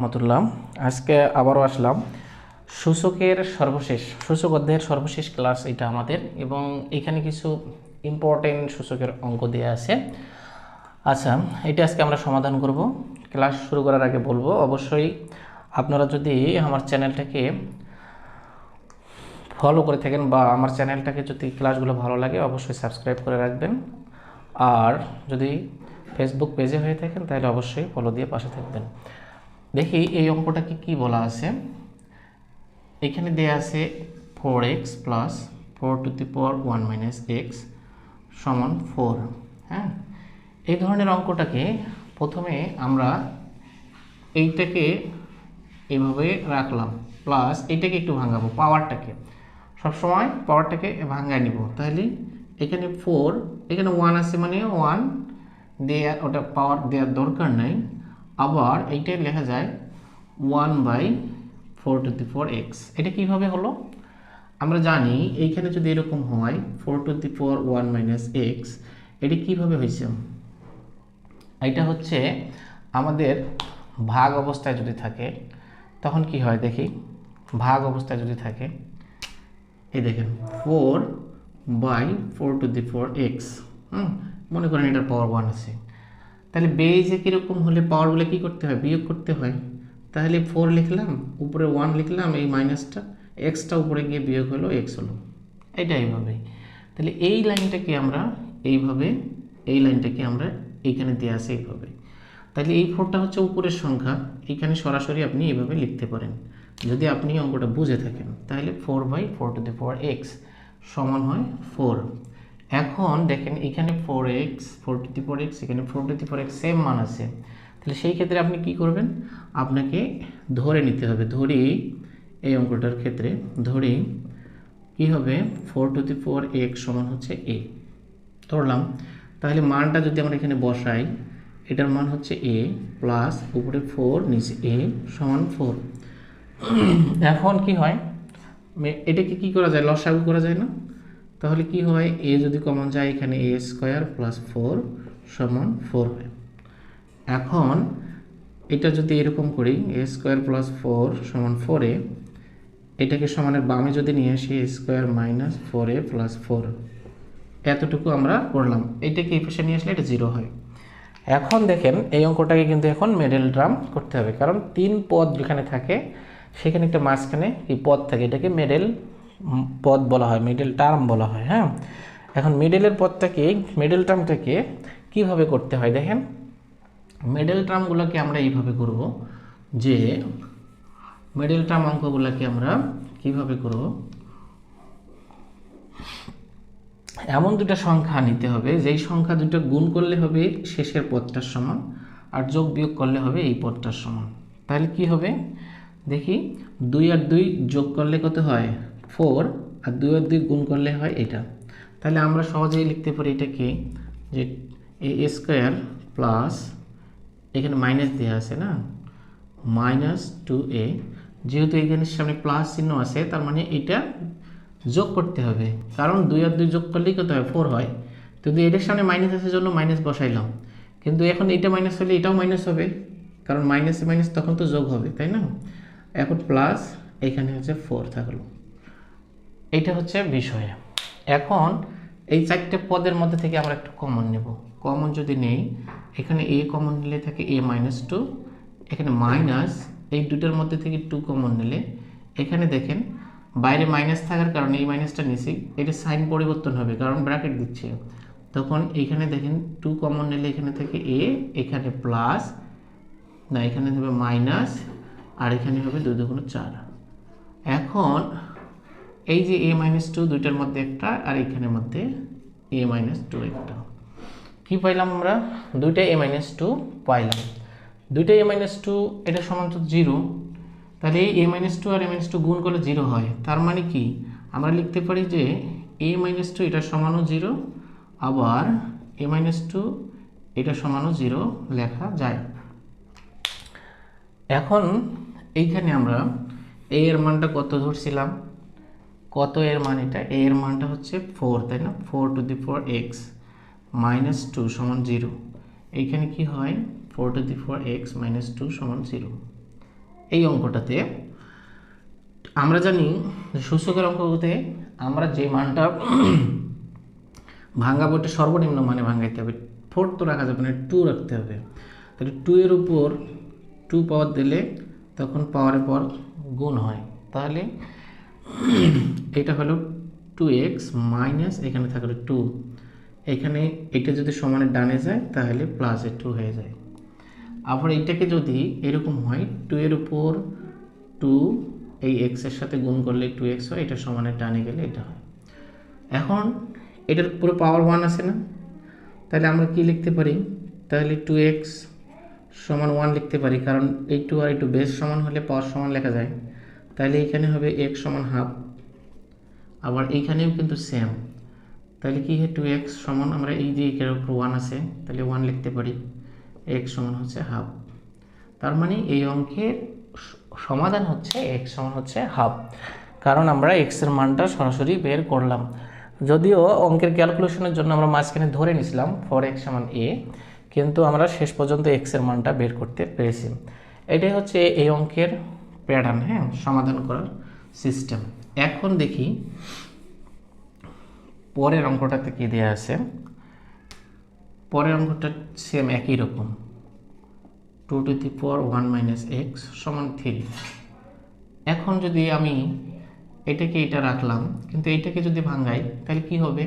রহমতুল্লাহ। আজকে আবারও আসলাম। সূচকের সর্বশেষ, সূচক অধ্যায়ের সর্বশেষ ক্লাস এটা আমাদের এবং এখানে কিছু ইম্পর্টেন্ট সূচকের অঙ্ক দেওয়া আছে। আচ্ছা এটা আজকে আমরা সমাধান করব। ক্লাস শুরু করার আগে বলব, অবশ্যই আপনারা যদি আমার চ্যানেলটাকে ফলো করে থাকেন বা আমার চ্যানেলটাকে যদি ক্লাসগুলো ভালো লাগে, অবশ্যই সাবস্ক্রাইব করে রাখবেন। আর যদি ফেসবুক পেজে হয়ে থাকেন, তাহলে অবশ্যই ফলো দিয়ে পাশে থাকবেন। দেখি এই অঙ্কটাকে কি বলা আছে? এখানে দেয়া আছে four X plus four to the power one minus X সমান ফোর হ্যাঁ? এই ধরনের অঙ্কটাকে প্রথমে আমরা এইটাকে এইভাবে রাখলাম প্লাস এইটাকে একটু ভাঙাবো পাওয়ারটাকে সবসময় পাওয়ারটাকে ভাঙায় নিব। তাহলে এখানে ফোর এখানে ওয়ান আছে মানে ওয়ান দেয়া, ওটা পাওয়ার দেওয়ার দরকার নাই। আবার এইটাই লেখা যায় one by four to the four X এটা কীভাবে হলো? আমরা জানি এইখানে যদি এরকম হয় four to the four one minus X এটি কীভাবে হয়েছে? এটা হচ্ছে আমাদের ভাগ অবস্থায় যদি থাকে, তখন কি হয় দেখি? ভাগ অবস্থায় যদি থাকে, এই দেখেন four by four to the four X হুম, মনে করেন এটার পাওয়ার ওয়ান আছে। তাহলে বেজে কীরকম হলে পাওয়ারগুলো কী করতে হয়? বিয়োগ করতে হয়। তাহলে ফোর লিখলাম, উপরে ওয়ান লিখলাম, এই মাইনাসটা এক্সটা উপরে গিয়ে বিয়োগ হলো এক্স হলো। এটা এইভাবে তাহলে এই লাইনটাকে আমরা এইভাবে, এই লাইনটাকে আমরা এইখানে দিয়ে আসি এইভাবে। তাহলে এই ফোরটা হচ্ছে উপরের সংখ্যা। এইখানে সরাসরি আপনি এইভাবে লিখতে পারেন। যদি আপনি অঙ্কটা বুঝে থাকেন, তাহলে four by four to the power X সমান হয় ফোর এখন দেখেন এখানে four X four to four X এখানে four to four X same মান আছে। তাহলে সেই ক্ষেত্রে আপনি কি করবেন? আপনাকে ধরে নিতে হবে। ধরেই এই অঙ্কটার ক্ষেত্রে ধরেই কি হবে? Four to the four X সমান হচ্ছে এ ধরলাম। তাহলে মানটা যদি আমরা এখানে বসাই, এটার মান হচ্ছে এ প্লাস উপরে ফোর নিচে এ সমান ফোর এখন কি হয়? এটাকে কি করা যায়? লসাগু করা যায় না? তাহলে কি হয়? এ যদি কমন যায়, এখানে এ স্কোয়ার প্লাস ফোর সমান ফোর হয়। এখন এটা যদি এরকম করি এ স্কোয়ার প্লাস ফোর সমান ফোরে এটাকে সমানের বামে যদি নিয়ে আসি A square minus four A plus four এতটুকু আমরা করলাম। এটাকে এই পাশে নিয়ে আসলে এটা জিরো হয়। এখন দেখেন, এই অঙ্কটাকে কিন্তু এখন মেডেল ড্রাম করতে হবে। কারণ তিন পদ যেখানে থাকে, সেখানে একটা মাঝখানে এই পদ থাকে। এটাকে মিডল পদ বলা হয় মিডল টার্ম বলা হয় হ্যাঁ? এখন মিডলের পদটাকে মিডল টার্মটাকে কীভাবে করতে হয়? দেখেন মিডল টার্মগুলোকে আমরা এইভাবে করব যে মিডল টার্ম অঙ্কগুলোকে আমরা কীভাবে করব? এমন দুটো সংখ্যা নিতে হবে, যেই সংখ্যা দুটো গুণ করলে হবে শেষের পদটার সমান আর যোগ বিয়োগ করলে হবে এই পদটার সমান। তাহলে কি হবে? দেখি, দুই আর দুই যোগ করলে কত হয়? ফোর আর দুই আর দুই গুণ করলে হয় এটা। তাহলে আমরা সহজেই লিখতে পারি এটাকে যে এ স্কোয়ার প্লাস এখানে মাইনাস দেওয়া আছে না? Minus two A. যেহেতু এখানে সামনে প্লাস চিহ্ন আছে, তার মানে এটা যোগ করতে হবে। কারণ দুই আর দুই যোগ করলেই কত হয়? ফোর হয়। তো যদি এটার সামনে মাইনাস আসার জন্য মাইনাস বসাইলাম। কিন্তু এখন এটা মাইনাস হলে এটাও মাইনাস হবে। কারণ মাইনাসে মাইনাস তখন তো যোগ হবে, তাই না? এখন প্লাস এখানে হচ্ছে ফোর থাকল। এইটা হচ্ছে বিষয়। এখন এই চারটে পদের মধ্যে থেকে আমরা একটু কমন নেব। কমন যদি নেই, এখানে এ কমন নিলে থাকে এ মাইনাস টু এখানে মাইনাস এই দুটোর মধ্যে থেকে টু কমন নিলে, এখানে দেখেন বাইরে মাইনাস থাকার কারণে এই মাইনাসটা নিচে এটা সাইন পরিবর্তন হবে, কারণ ব্র্যাকেট দিচ্ছে। তখন এখানে দেখেন টু কমন নিলে এখানে থেকে এ এখানে প্লাস না, এখানে হবে মাইনাস আর এখানে হবে দুই দুগুণ চার। এখন এই যে এ মাইনাস টু দুইটার মধ্যে একটা, আর এখানের মধ্যে এ মাইনাস টু একটা। কি পাইলাম আমরা? দুইটা এ মাইনাস টু পাইলাম। দুইটা এ মাইনাস টু এটা সমান তো জিরো তাহলে এই এ মাইনাস টু আর এ মাইনাস টু গুণ করলে জিরো হয়। তার মানে কি? আমরা লিখতে পারি যে এ মাইনাস টু এটা সমানও জিরো আবার এ মাইনাস টু এটা সমানও জিরো লেখা যায়। এখন এইখানে আমরা এ এর মানটা কত ধরছিলাম? কত এর মান এটা? এর মানটা হচ্ছে ফোর তাই না? Four to the four X minus two সমান জিরো এইখানে কি হয়? Four to the four X minus two সমান জিরো এই অঙ্কটাতে আমরা জানি সূচকের অঙ্কতে আমরা যে মানটা ভাঙাবো এটা সর্বনিম্ন মানে ভাঙাইতে হবে। ফোর তো রাখা যাবে না টু রাখতে হবে। তাহলে টু এর উপর টু পাওয়ার দিলে তখন পাওয়ারের পর গুণ হয়। তাহলে এটা হলো টু এক্স মাইনাস এখানে থাকল টু এখানে এটা যদি সমানের ডানে যায়, তাহলে প্লাসে টু হয়ে যায়। আবার এইটাকে যদি এরকম হয় টু এর উপর টু এই এক্সের সাথে গুণ করলে টু এক্স হয়, এটা সমানের ডানে গেলে এটা হয়। এখন এটার পুরো পাওয়ার ওয়ান আছে না? তাহলে আমরা কি লিখতে পারি? তাহলে টু এক্স সমান ওয়ান লিখতে পারি, কারণ এই টু আর এই টু সমান হলে পাওয়ার সমান লেখা যায়। তাহলে এখানে হবে এক্স সমান হাফ, আবার এইখানেও কিন্তু সেম তাহলে কি টু এক্স সমান আমরা এই যে একের উপর ওয়ান আছে তাহলে ওয়ান লিখতে পারি। এক্স সমান হচ্ছে হাফ। তার মানে এই অঙ্কের সমাধান হচ্ছে এক্স সমান হচ্ছে হাফ। কারণ আমরা এক্সের মানটা সরাসরি বের করলাম। যদিও অঙ্কের ক্যালকুলেশনের জন্য আমরা মাঝখানে ধরে নিছিলাম ফর এক্স সমান এ কিন্তু আমরা শেষ পর্যন্ত এক্সের মানটা বের করতে পেরেছি। এটাই হচ্ছে এই অঙ্কের প্যাটার্ন হ্যাঁ সমাধান করার সিস্টেম এখন দেখি পরের অঙ্কটাতে কি দেওয়া আছে? পরের অঙ্কটা সেম একই রকম। Two to the power one minus X সমান থ্রি এখন যদি আমি এটাকে এটা রাখলাম, কিন্তু এটাকে যদি ভাঙাই তাহলে কি হবে?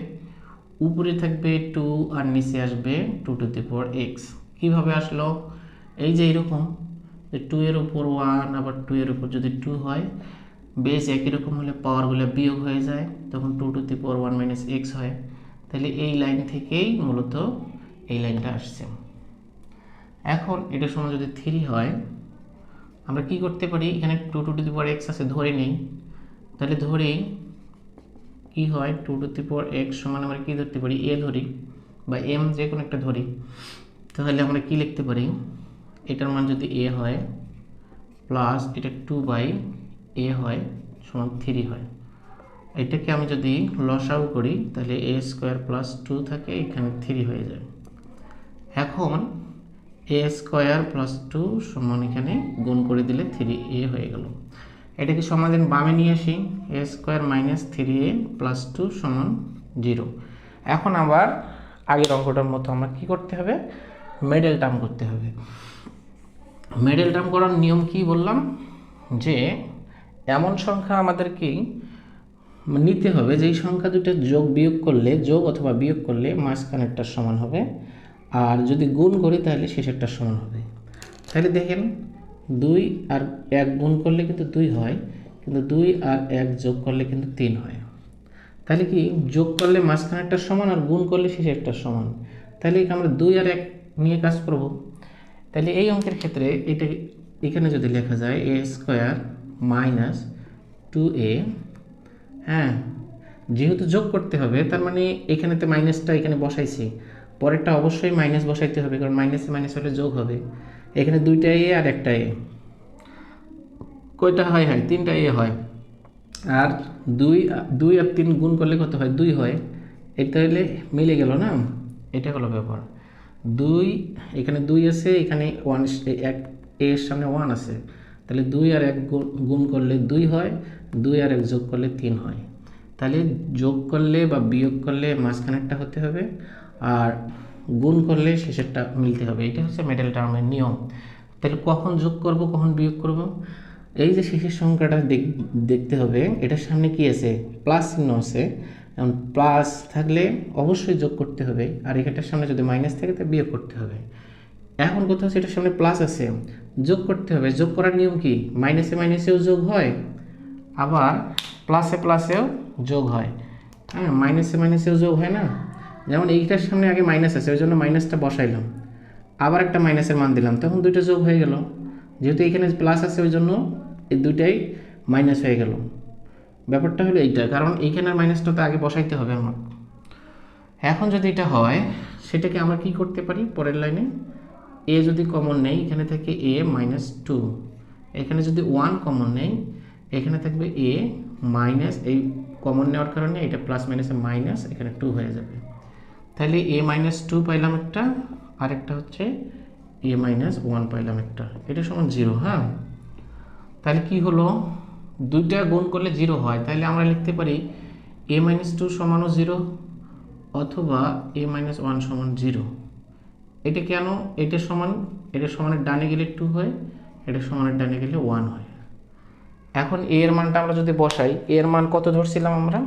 উপরে থাকবে টু আর নিচে আসবে two to the power X কীভাবে আসলো? এই যে এরকম। টু এর উপর ওয়ান আবার টু এর উপর যদি টু হয় বেশ একই রকম হলে পাওয়ারগুলো বিয়োগ হয়ে যায়, তখন two to the power one minus X হয়। তাহলে এই লাইন থেকেই মূলত এই লাইনটা আসছে। এখন এটার সময় যদি থ্রি হয়, আমরা কি করতে পারি? এখানে two two to the power X আছে, ধরে নেই। তাহলে ধরি কি হয়? Two to the power X সমান আমরা কি ধরতে পারি? এ ধরি বা এম যে কোনো একটা ধরি। তাহলে আমরা কি লিখতে পারি? এটার মান যদি এ হয় প্লাস এটা টু বাই এ হয়, সমান থ্রি হয়। এটাকে আমি যদি লসাও করি, তাহলে এ স্কোয়ার প্লাস টু থাকে, এখানে থ্রি হয়ে যায়। এখন এ স্কোয়ার প্লাস টু সমান এখানে গুণ করে দিলে থ্রি এ হয়ে গেল। এটাকে সমাধান বামে নিয়ে আসি A square minus three A plus two সমান জিরো এখন আবার আগের অঙ্কটার মতো আমরা কি করতে হবে? মেডেল টার্ম করতে হবে। মেডেল টার্ম করার নিয়ম কি বললাম? যে এমন সংখ্যা আমাদেরকে নিতে হবে, যেই সংখ্যা দুটো যোগ বিয়োগ করলে, যোগ অথবা বিয়োগ করলে মাঝখানেরটার সমান হবে। আর যদি গুণ করি তাহলে শেষেরটার সমান হবে। তাহলে দেখেন, দুই আর এক গুণ করলে কিন্তু দুই হয়, কিন্তু দুই আর এক যোগ করলে কিন্তু তিন হয়। তাহলে কি যোগ করলে মাঝখানেরটার সমান আর গুণ করলে শেষেরটার সমান? তাহলে আমরা দুই আর এক নিয়ে কাজ করব? তাহলে এই অঙ্কের ক্ষেত্রে এটা এখানে যদি লেখা যায় A square minus two A হ্যাঁ যেহেতু যোগ করতে হবে, তার মানে এখানে তো মাইনাসটা এখানে বসাইছি। পরেরটা অবশ্যই মাইনাস বসাইতে হবে, কারণ মাইনাসে মাইনাস হলে যোগ হবে। এখানে দুইটা এ আর একটা এ কয়টা হয় হয়? তিনটা এ হয়। আর দুই দুই আর তিন গুণ করলে কত হয়? দুই হয়। এটা হলে মিলে গেল না? এটা হলো ব্যাপার। দুই, এখানে দুই আছে, এখানে ওয়ান এক এর সামনে ওয়ান আছে। তাহলে দুই আর এক গুণ- করলে দুই হয়, দুই আর এক যোগ করলে তিন হয়। তাহলে যোগ করলে বা বিয়োগ করলে মাঝখানেরটা হতে হবে, আর গুণ করলে শেষেরটা মিলতে হবে। এটা হচ্ছে মেডেল টার্মের নিয়ম। তাহলে কখন যোগ করব, কখন বিয়োগ করব? এই যে শেষের সংখ্যাটা দেখ- দেখতে হবে, এটার সামনে কি আছে? প্লাস চিহ্ন আছে। এখন প্লাস থাকলে অবশ্যই যোগ করতে হবে। আর এখানটার সামনে যদি মাইনাস থাকে তা বিয়োগ করতে হবে। এখন কোথাও হচ্ছে এটার সামনে প্লাস আছে। যোগ করতে হবে। যোগ করার নিয়ম কি? মাইনাসে মাইনাসেও যোগ হয়, আবার প্লাসে প্লাসেও যোগ হয়। হ্যাঁ মাইনাসে মাইনাসেও যোগ হয় না? যেমন এইটার সামনে আগে মাইনাস আছে ওই জন্য মাইনাসটা বসাইলাম। আবার একটা মাইনাসের মান দিলাম, তখন দুইটা যোগ হয়ে গেল। যেহেতু এখানে প্লাস আছে ওই জন্য এই দুইটাই মাইনাস হয়ে গেল। ব্যাপারটা হলো এইটা, কারণ এইখানের মাইনাসটা তো আগে বসাইতে হবে আমার। এখন যদি এটা হয়, সেটাকে আমরা কি করতে পারি পরের লাইনে এ? যদি কমন নেই, এখানে থাকে এ মাইনাস টু এখানে যদি ওয়ান কমন নেই, এখানে থাকবে এ মাইনাস এই কমন নেওয়ার কারণে এটা প্লাস মাইনাসে মাইনাস এখানে টু হয়ে যাবে। তাহলে এ মাইনাস টু পাইলাম একটা, আরেকটা হচ্ছে এ মাইনাস ওয়ান পাইলাম একটা। এটা সমান জিরো হ্যাঁ? তাহলে কি হলো? দুইটা গুণ করলে জিরো হয়, তাহলে আমরা লিখতে পারি এ মাইনাস টু সমানও জিরো অথবা এ মাইনাস ওয়ান সমান জিরো। এটা কেন? এটা সমান, এটা সমানের ডানে গেলে টু হয়, এটা সমানের ডানে গেলে ওয়ান হয়। এখন এ এর মানটা আমরা যদি বসাই এ এর মান কত ধরছিলাম আমরা?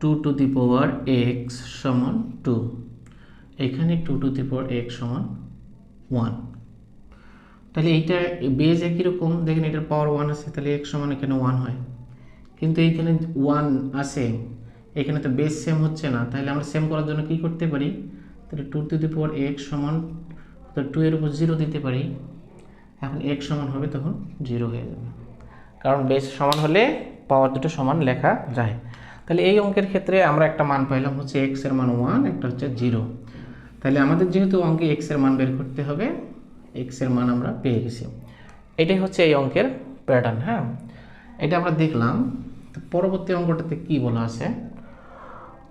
Two to the power X সমান টু এখানে two to the power X সমান ওয়ান তাহলে এইটা বেজ একই রকম, দেখেন এটার পাওয়ার ওয়ান আছে, তাহলে এক সমান এখানে ওয়ান হয়। কিন্তু এইখানে ওয়ান আছে, এখানে তো বেস সেম হচ্ছে না। তাহলে আমরা সেম করার জন্য কি করতে পারি? তাহলে two to the power X সমান টু এর উপর জিরো দিতে পারি। এখন এক্স সমান হবে তখন জিরো হয়ে যাবে। কারণ বেস সমান হলে পাওয়ার দুটো সমান লেখা যায়। তাহলে এই অঙ্কের ক্ষেত্রে আমরা একটা মান পাইলাম হচ্ছে এক্সের মান ওয়ান একটা হচ্ছে জিরো তাহলে আমাদের যেহেতু অঙ্কে এক্সের মান বের করতে হবে এক্সের মান আমরা পেয়ে গেছি। এটাই হচ্ছে এই অঙ্কের প্যাটার্ন হ্যাঁ? এটা আমরা দেখলাম। পরবর্তী অঙ্কটাতে কি বলা আছে?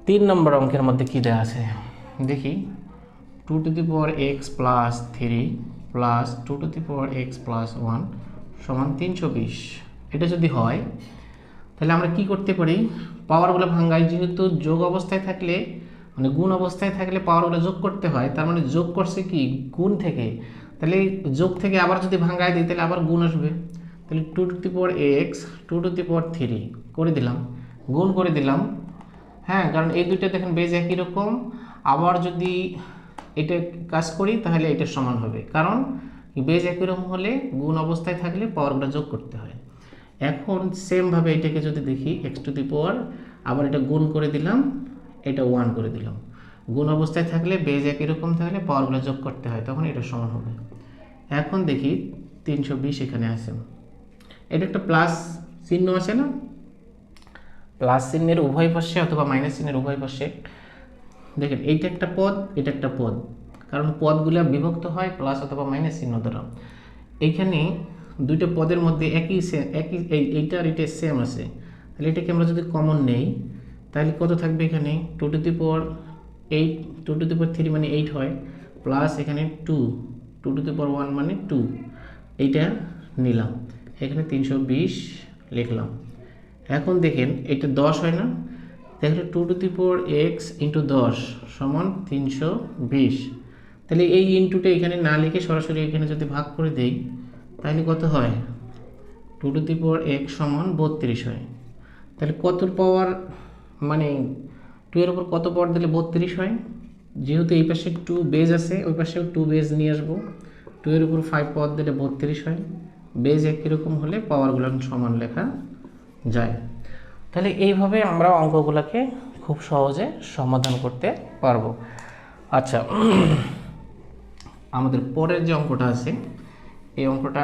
তিন নম্বর অঙ্কের মধ্যে কি দেওয়া আছে? দেখি। Two to the power X plus three plus two to the power X plus one সমান তিনশো বিশ। এটা যদি হয়, তাহলে আমরা কি করতে পারি? পাওয়ারগুলো ভাঙ্গাই যেহেতু যোগ অবস্থায় থাকলে মানে গুণ অবস্থায় থাকলে পাওয়ারগুলো যোগ করতে হয়, তার মানে যোগ করছে কি? গুণ থেকে। তাহলে যোগ থেকে আবার যদি ভাঙ্গায় দিই, তাহলে আবার গুণ আসবে। তাহলে two to the power X two to the power three করে দিলাম। গুণ করে দিলাম। হ্যাঁ কারণ এই দুইটা দেখেন বেজ একই রকম। আবার যদি এটা কাজ করি, তাহলে এটা সমান হবে। কারণ বেজ একই রকম হলে গুণ অবস্থায় থাকলে পাওয়ারগুলো যোগ করতে হয়। এখন সেমভাবে এটাকে যদি দেখি এক্স টু দি পাওয়ার আবার এটা গুণ করে দিলাম, এটা ওয়ান করে দিলাম। গুণ অবস্থায় থাকলে বেজ একই রকম থাকলে পাওয়ারগুলো যোগ করতে হয়, তখন এটা সমান হবে। এখন দেখি তিনশো বিশ এখানে আছে। এটা একটা প্লাস চিহ্ন আছে না? প্লাস চিহ্নের উভয় পাশে অথবা মাইনাস চিহ্নের উভয় পাশে। দেখেন, এইটা একটা পদ, এটা একটা পদ। কারণ পদগুলো বিভক্ত হয় প্লাস অথবা মাইনাস চিহ্ন দ্বারা। এইখানে দুইটা পদের মধ্যে একই একই, এই, এইটা আর এটা সেম আছে। তাহলে এটাকে আমরা যদি কমন নেই, তাহলে কত থাকবে এখানে? Two to the power eight two to the power three মানে এইট হয় প্লাস এখানে two two to the power one মানে টু এইটা নিলাম। এখানে তিনশো বিশ লিখলাম। এখন দেখেন, এটা দশ হয় না দেখলে two to the power X into দশ সমান তিনশো বিশ। তাহলে এই ইন্টুটা এখানে না লিখে সরাসরি এখানে যদি ভাগ করে দেই, তাহলে কত হয়? Two to the power X সমান বত্রিশ হয়। তাহলে কত পাওয়ার মানে টু এর উপর কত পাওয়ার দিলে বত্রিশ হয়? যেহেতু এই পাশে টু বেজ আছে, ওই পাশেও টু বেজ নিয়ে আসব। টু এর উপর ফাইভ পাওয়ার দিলে বত্রিশ হয়। বেজ একই রকম হলে পাওয়ারগুলো সমান লেখা যায়। তাহলে এইভাবে আমরা অঙ্কগুলোকে খুব সহজে সমাধান করতে পারব। আচ্ছা আমাদের পরের যে অঙ্কটা আছে, এই অঙ্কটা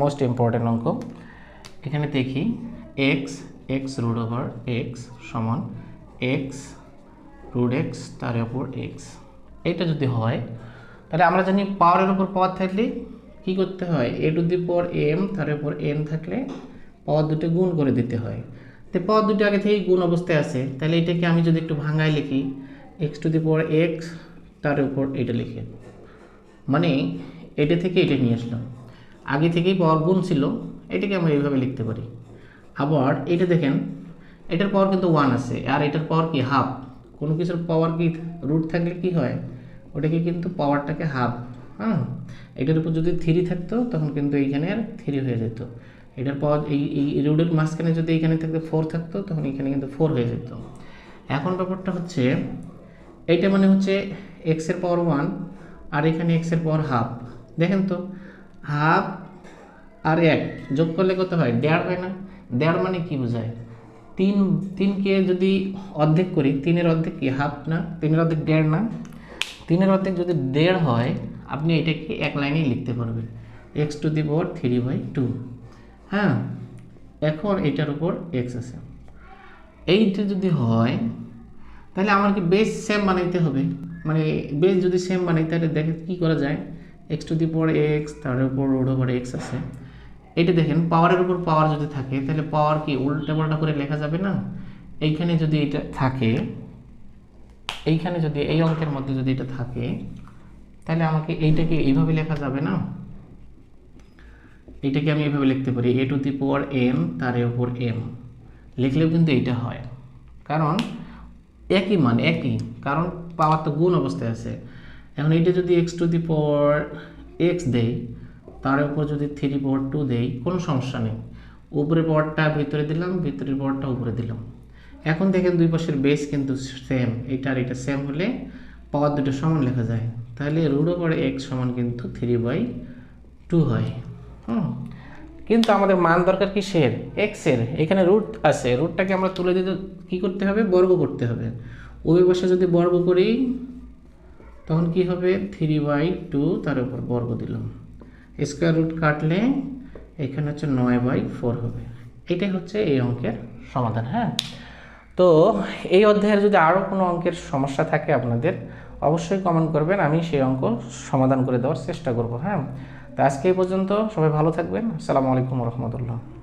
মোস্ট ইম্পর্টেন্ট অঙ্ক। এখানে দেখি X X root over X সমান এক্স রুট এক্স তার উপর এক্স এটা যদি হয়, তাহলে আমরা জানি পাওয়ারের উপর পাওয়ার থাকলে কি করতে হয়? এ টু দি পাওয়ার এম তার উপর এন থাকলে পাওয়ার দুটো গুণ করে দিতে হয়। তো পাওয়ার দুটো আগে থেকেই গুণ অবস্থায় আছে, তাহলে এটাকে আমি যদি একটু ভাঙায় লিখি x to the power x তার উপর এটা লিখে। মানে এটা থেকে এটা নিয়ে আসলাম। আগে থেকেই পাওয়ার গুণ ছিল, এটাকে আমরা এইভাবে লিখতে পারি। আবার এটা দেখেন এটার পাওয়ার কিন্তু ওয়ান আছে। আর এটার পাওয়ার কি? হাফ কোনো কিছুর পাওয়ার কি রুট থাকলে কি হয়? ওটাকে কিন্তু পাওয়ারটাকে হাফ হ্যাঁ? এটার উপর যদি থ্রি থাকতো, তখন কিন্তু এইখানে আর থ্রি হয়ে যেত। এটার পাওয়ার এই এই রুটের মাঝখানে যদি এইখানে থাকতো ফোর থাকতো, তখন এখানে কিন্তু ফোর হয়ে যেত। এখন ব্যাপারটা হচ্ছে, এইটা মানে হচ্ছে এক্সের পাওয়ার ওয়ান আর এখানে এক্সের পাওয়ার হাফ দেখেন তো হাফ আর এক যোগ করলে কত হয়? দেড় হয় না? দেড় মানে কি বোঝায়? তিন, তিনকে যদি অর্ধেক করি, তিনের অর্ধেক কি? হাফ না? তিনের অর্ধেক দেড় না? তিনের অর্ধেক যদি দেড় হয়, আপনি এটাকে এক লাইনেই লিখতে পারবেন। X to the power three by two. হ্যাঁ? এখন এটার উপর এক্স আছে। এইটা যদি হয়, তাহলে আমাকে বেস সেম বানাইতে হবে। মানে বেস যদি সেম বানাই, তাহলে দেখে কী করা যায়? X to the power x, তার উপর রোড ওভার এক্স আছে। এটা দেখেন পাওয়ারের উপর পাওয়ার যদি থাকে, তাহলে পাওয়ার কি উল্টা পাল্টা করে লেখা যাবে না? এইখানে যদি এটা থাকে, এইখানে যদি এই অঙ্কের মধ্যে যদি এটা থাকে, তাহলে আমাকে এইটাকে এইভাবে লেখা যাবে না? এটাকে আমি এভাবে লিখতে পারি এ টু দি পাওয়ার এন তার উপর এম লিখলেও কিন্তু এইটা হয়। কারণ একই মান, একই, কারণ পাওয়ার তো গুণ অবস্থায় আছে। এখন এইটা যদি x to the power x দেই তার উপর যদি থ্রি পাওয়ার টু দেই, কোনো সমস্যা নেই। উপরের পাওয়ারটা ভিতরে দিলাম, ভিতরের পাওয়ারটা উপরে দিলাম। এখন দেখেন দুই পাশের বেস কিন্তু সেম এটা আর এটা সেম হলে পাওয়ার দুটো সমান লেখা যায়। তাহলে রুট ওভার এক্স সমান কিন্তু থ্রি বাই টু হয়। হুম। কিন্তু আমাদের মান দরকার কিসের? এক্সের এখানে রুট আছে। রুটটাকে আমরা তুলে দিতে কী করতে হবে? বর্গ করতে হবে। ওই পাশে যদি বর্গ করি, তখন কি হবে? থ্রি বাই টু তার উপর বর্গ দিলাম। স্কোয়ার রুট কাটলে এখানে হচ্ছে নয় বাই ফোর হবে। এটাই হচ্ছে এই অঙ্কের সমাধান হ্যাঁ? তো এই অধ্যায়ের যদি আরও কোনো অঙ্কের সমস্যা থাকে আপনাদের, অবশ্যই কমেন্ট করবেন, আমি সেই অঙ্ক সমাধান করে দেওয়ার চেষ্টা করব হ্যাঁ? তো আজকে এই পর্যন্ত সবাই ভালো থাকবেন। আসসালামু আলাইকুম রহমতুল্লাহ।